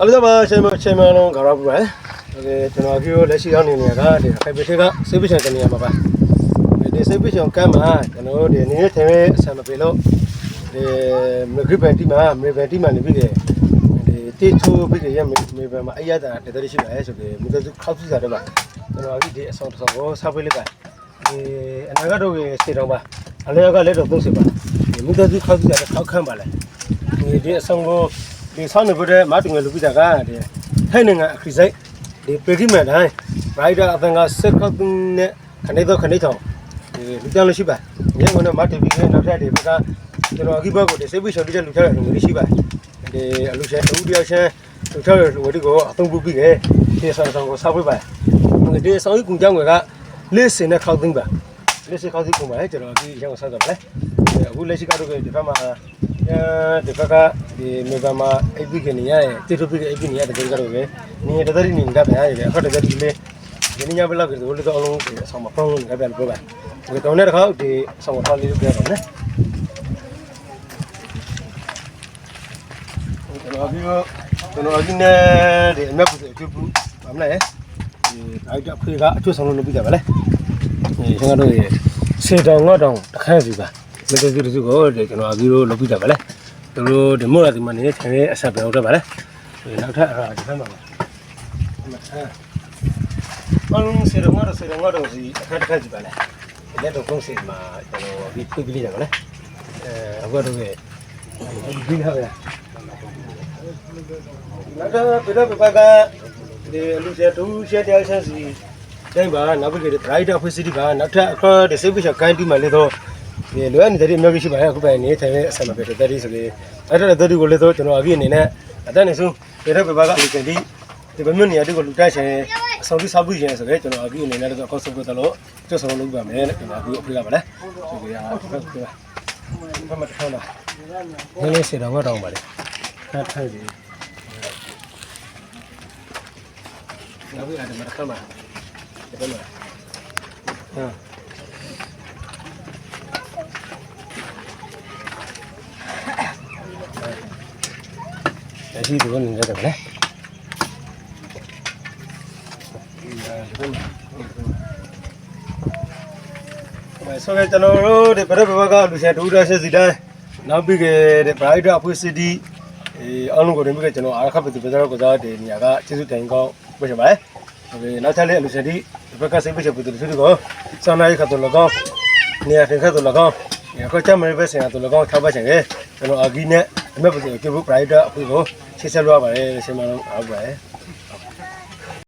အားလုံးပါရှင်မရှင်မလုံးကရောက်ပါလေဒီကျွန်တော်အခုလက်ရှိရောက်နေနေကဒီခိုင်ပစ်ထက်ကဆေးပစ်ရှင်တနေရာမှာပါဒီဆေးပစ်ရှင်ကမ်းမှာကျွန်တော်ဒီနေနေထိုင်နေအဆန်မပြေလို့ဒီမဂရစ်ဘန်တီမှာမေဘန်တီမှာနေပြီးတယ်ဒီတေချိုးပြီးတယ်ရမေဘန်မှာအရတာတတရရှိပါလေဆိုပြီးမိသားစုခောက်စုစားတော့ပါကျွန်တော်အခုဒီအဆောင်တစ်ဆောင်ကိုစားပေးလိုက်ပါဒီအနာဂတ်တို့ရဲ့စေတော်ပါအလဲကလည်းတော့သုံးစီပါမိသားစုခောက်စုစားတော့ခောက်ခန့်ပါလေဒီဒီအဆောင်ကို ဒီဆောင်းနေပြတဲ့မတူငယ်လူပိတာကဒီထိုင်နေငါအခရီးဆိုင်ဒီပေကြီးမဲ့တိုင်းရိုက်တာအသံကစက်ခောက်နဲ့ခနေတော့ခနေတော့ဒီလူကြောင်လို့ရှိပါညငုံနဲ့မတူပြီးနောက်ထပ်ဒီဘက်ကကျွန်တော်အကိဘကိုဒီစေးပိရှော်ပြီးတဲ့လူချတဲ့လူတွေရှိပါဒီအလူရှင်တူတယောက်ရှင်လူချတဲ့လူတွေကအသုံးပြုပြီးတယ်ဒီဆောင်ဆောင်ကိုဆောက်ပေးပါဒီဆောင်ကြီးကုကြောင်ကလေးစင်နဲ့ခောက်သိမ်းပါလေးစင်ခောက်သိမ်းကုန်ပါလေကျွန်တော်ဒီရောင်းဆောက်တော့ပါလေအခုလက်ရှိကတော့ဒီဘက်မှာအဲ ဒီဘက်ကဒီမေဘမှာအိပ်ပြီးကနေရရဲ့တိတူပြီးအိပ်ပြီးနေရတဲ့ကတော့ပဲနေတသက်နေကပဲရတယ်အခုတသက်ဒီလေးဒီနေ့ညဘက်လောက်ကတော့လို့တော့အလုံးအဆောင်မဖောင်းလို့ကပဲပြောပါဒီတော့လည်းတစ်ခါဒီအဆောင်မဖောင်းလေးပြောပါမယ်ကျွန်တော်ပြီးတော့ကျွန်တော်ဒီနေ့ဒီအမေပူအကျူပူဗမလဲဒီအဲ့တော့ဖေကအကျိုးဆောင်လို့လုပ်ပြီးကြပါလေဒီကျွန်တော်တို့စေတောင်ငေါတောင်တစ်ခါစီပါ မတူတူတူကိုကျွန်တော်အပြီးတော့လုပ်ပြီးကြပါလေသူတို့ဒီမို့လာဒီမှာနေထိုင်နေအဆက်ပြောတော့ပါလေနောက်ထပ်အဲ့ဒါဒီဘက်မှာအလုံးစေတောင်ငေါတောင်စေတောင်ငေါတောင်စီအခါတစ်ခါစီပါလေလက်တော့ကုန်းစီမှာကျွန်တော်ဒီဖိပြီးကြပါလေအဲအခုတော့ဒီဟာပဲနောက်တော့ပြတော့ပပကဒီလူစတူရှက်တရားဆက်စီတိုင်းပါနောက်ပြီးဒီ driver facility ပါနောက်ထပ်အခါဒီ service ကိုင်းပြီးမှလေတော့ ဒီလွယ်နေတဲ့ဒီမျိုးရှိပါရဲ့အခုပဲနေထိုင်တဲ့အဆင်မပြေတဲ့တည်းဆိုပြီးအဲ့တော့တည်းကိုလေတော့ကျွန်တော်အပြည့်အနေနဲ့အတက်နေဆုံးဒီတော့ပပကအလူစတီဒီဘမျိုးနေရာဒီကိုလူတိုက်ချင်အဆောင်ပြီးဆောက်ပြီးရင်ဆိုတော့ကျွန်တော်အပြည့်အနေနဲ့တော့ကောက်ဆုပ်ကတော့ကျွတ်ဆောင်လုပ်ပါမယ်ကျွန်တော်အပြည့်အဖေးကပါလေဆိုပြီးအားဟုတ်ကဲ့ဘာမှထောင်းလားနည်းနည်းစေတော့ငါတောင်းပါလေခါထိုက်ပြီ Nah, wih ada mereka mah. Ada mah. Nah. လက်ရှိတို့နေကြတယ်ဗျာဆိုတော့ကျွန်တော်တို့ဒီဗရက်ဘဘကလူဆရာဒူဒါဆက်စီတိုင်းနောက်ပြီးခဲ့တဲ့ bright up for city အဲအားလုံးကိုဒီမှာကျွန်တော်အားခပ်ပြီးပြည်တော်ကစားတဲ့နေရာကကျေးဇူးတင်ကောင်းပြချင်ပါတယ်။ဟုတ်ကဲ့နောက်ထပ်လည်းလူဆရာဒီဒီဘက်ကစိတ်ပြချပြီးသူတို့ကစောင်းနိုင်ခတ်တော်၎င်းနေရာထင်ခတ်တော်၎င်းရခတ်ချမယ်ပဲဆင်ရတော်၎င်းထားပါချင်တယ်ကျွန်တော်အဂီနဲ့ အမေပစီကေဘူး bright office ကိုရှင်းဆက်လို့ရပါတယ်ဆင်မလို့အားပါတယ်